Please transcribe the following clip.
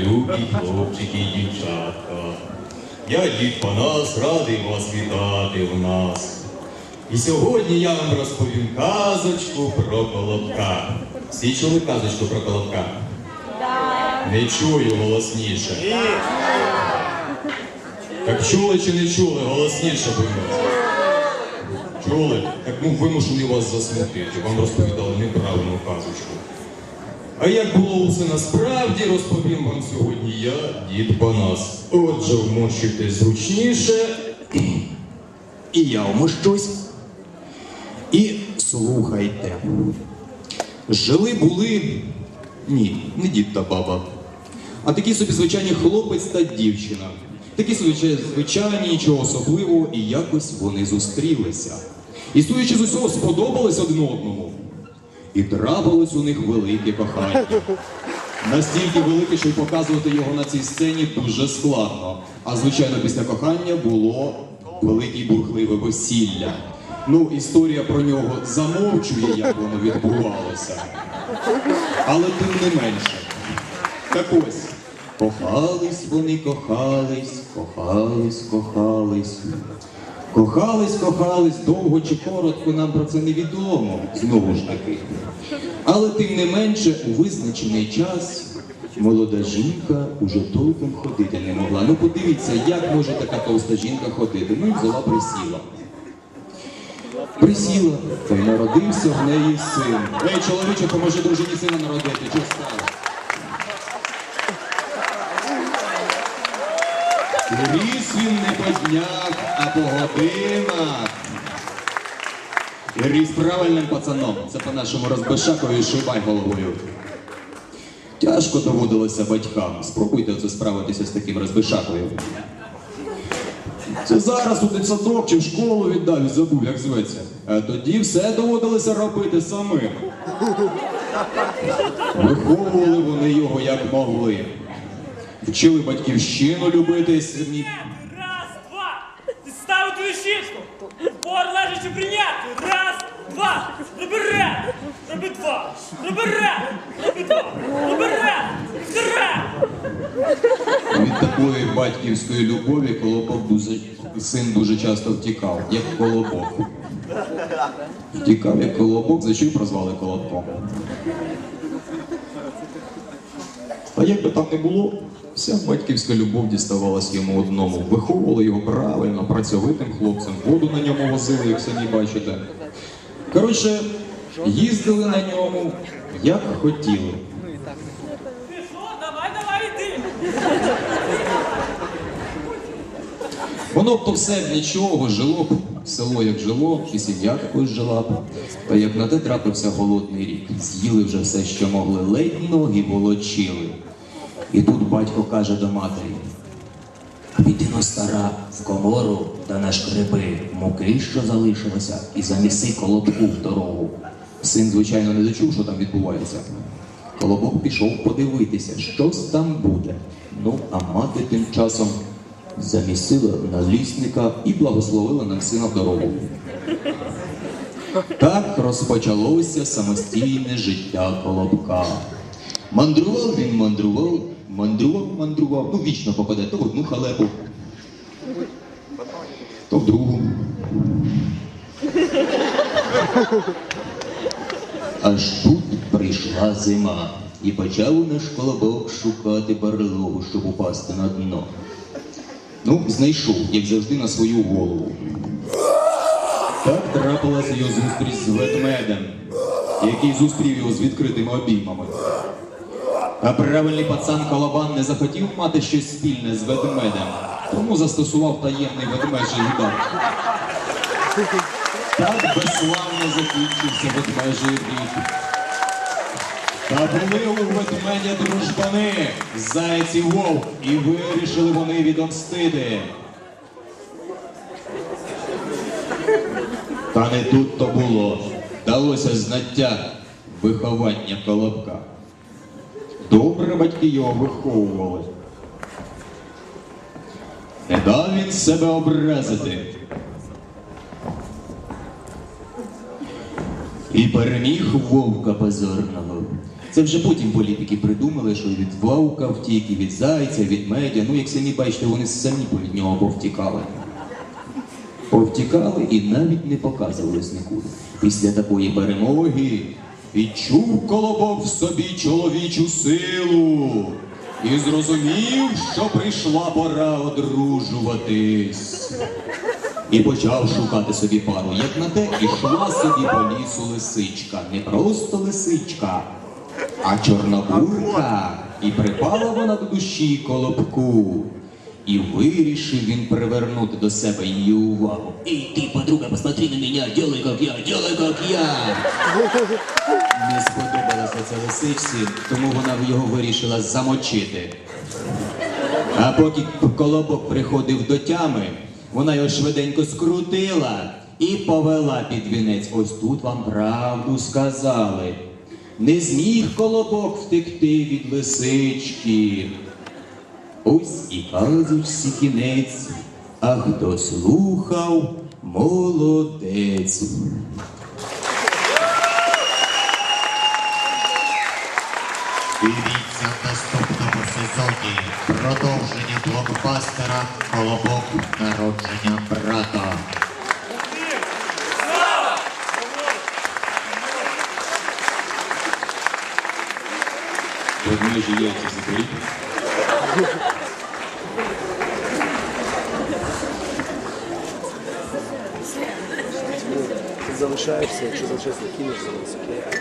любі хлопчики і дівчатка. Я дід Панас радий вас вітати в нас. І сьогодні я вам розповім казочку про колобка. Всі чули казочку про колобка? Не чую голосніше. Так чули чи не чули? Голосніше будь. Чули? Так ну вимушений вас засмутити. Вам розповідали неправильну казочку. А як було усе насправді, розповім вам сьогодні я, дід Панас. Отже, вмощуйте зручніше. І я вмощусь. І слухайте. Жили були. Ні, не дід та баба. А такі собі звичайні хлопець та дівчина. Такі звичайні, нічого особливого, і якось вони зустрілися. І стоячи з усього сподобались один одному. І трапилось у них велике кохання. Настільки велике, що показувати його на цій сцені дуже складно. А звичайно, після кохання було велике бурхливе весілля. Ну, історія про нього замовчує, як воно відбувалося. Але тим не менше. Так ось, кохались вони, кохались, кохались, кохались. Кохались, кохались, довго чи коротко, нам про це невідомо, знову ж таки. Але тим не менше, у визначений час молода жінка уже толком ходити не могла. Ну подивіться, як може така товста жінка ходити. Ну і взяла присіла. Присіла, та й народився в неї син. Ей, чоловіче, поможи дружині сина народити, чого стало? Ріс він не по а по годинах. Ріс правильним пацаном. Це по-нашому розбешакові шибай головою. Тяжко доводилося батькам. Спробуйте це справитися з таким розбишакою. Це зараз у дитсадок чи в школу віддав і забув, як зветься. А тоді все доводилося робити самим. Виховували вони його як могли. Вчили батьківщину любити щічку. Пор лежачи прийняти. Раз, два. Роби раз. Роби два. Роби раз. Роби два. Роби раз. Три. Від такої батьківської любові колобок дуже, син дуже часто втікав, як колобок. Втікав як колобок, за що прозвали колобком. А як би там не було, вся батьківська любов діставалась йому одному. Виховували його правильно, працьовитим хлопцем, воду на ньому возили, як самі бачите. Коротше, їздили на ньому, як хотіли. Воно б то все б нічого, жило б село як жило, і сім'я також жила б. Та як на те трапився голодний рік, з'їли вже все, що могли, ледь ноги волочили. І тут батько каже до матері: «А піди но стара в комору та нашкреби муки, що залишилося, і заміси колобку в дорогу. Син, звичайно, не дочув, що там відбувається. Колобок пішов подивитися, щось там буде. Ну, а мати тим часом замісила налісника і благословила нам сина в дорогу. Так розпочалося самостійне життя Колобка. Мандрував він, мандрував, мандрував, мандрував. Ну, вічно попаде то в одну халепу, то в другу. Аж тут прийшла зима, і почав наш колобок шукати барлогу, щоб упасти на дно. Ну, знайшов, як завжди, на свою голову. Так трапилася його зустріч з ведмедем, який зустрів його з відкритими обіймами. А правильний пацан Колобан не захотів мати щось спільне з ведмедем, тому застосував таємний ведмежий удар. Так безславно закінчився ведмежий рік. Та були у ведмедя дружбани, заяць і вовк, і вирішили вони відомстити. Та не тут то було. Далося знаття виховання колобка. Добре батьки його виховували. Не дав він себе образити. І переміг вовка позорного. Це вже потім політики придумали, що від вовка втік, і від зайця, від медя. Ну, як самі бачите, вони самі від нього повтікали. Повтікали і навіть не показувались нікуди. Після такої перемоги відчув колобок в собі чоловічу силу і зрозумів, що прийшла пора одружуватись. І почав шукати собі пару. Як на те, ішла собі по лісу лисичка. Не просто лисичка, а чорнобурка. І припала вона до душі колобку. І вирішив він привернути до себе її увагу. Ей, ти, подруга, посмотри на мене, делай, как я, делай, как я. Не сподобалося це лисичці, тому вона його вирішила замочити. А поки колобок приходив до тями, вона його швиденько скрутила і повела під вінець. Ось тут вам правду сказали. Не зміг колобок втекти від лисички. Ось і казочці кінець, а хто слухав, молодець. Дивіться в наступному сезоні продовження блокбастера Колобок народження брата. Ведмежі яйця закриті. Залишаєшся, якщо залишаєшся, кинешся на високе.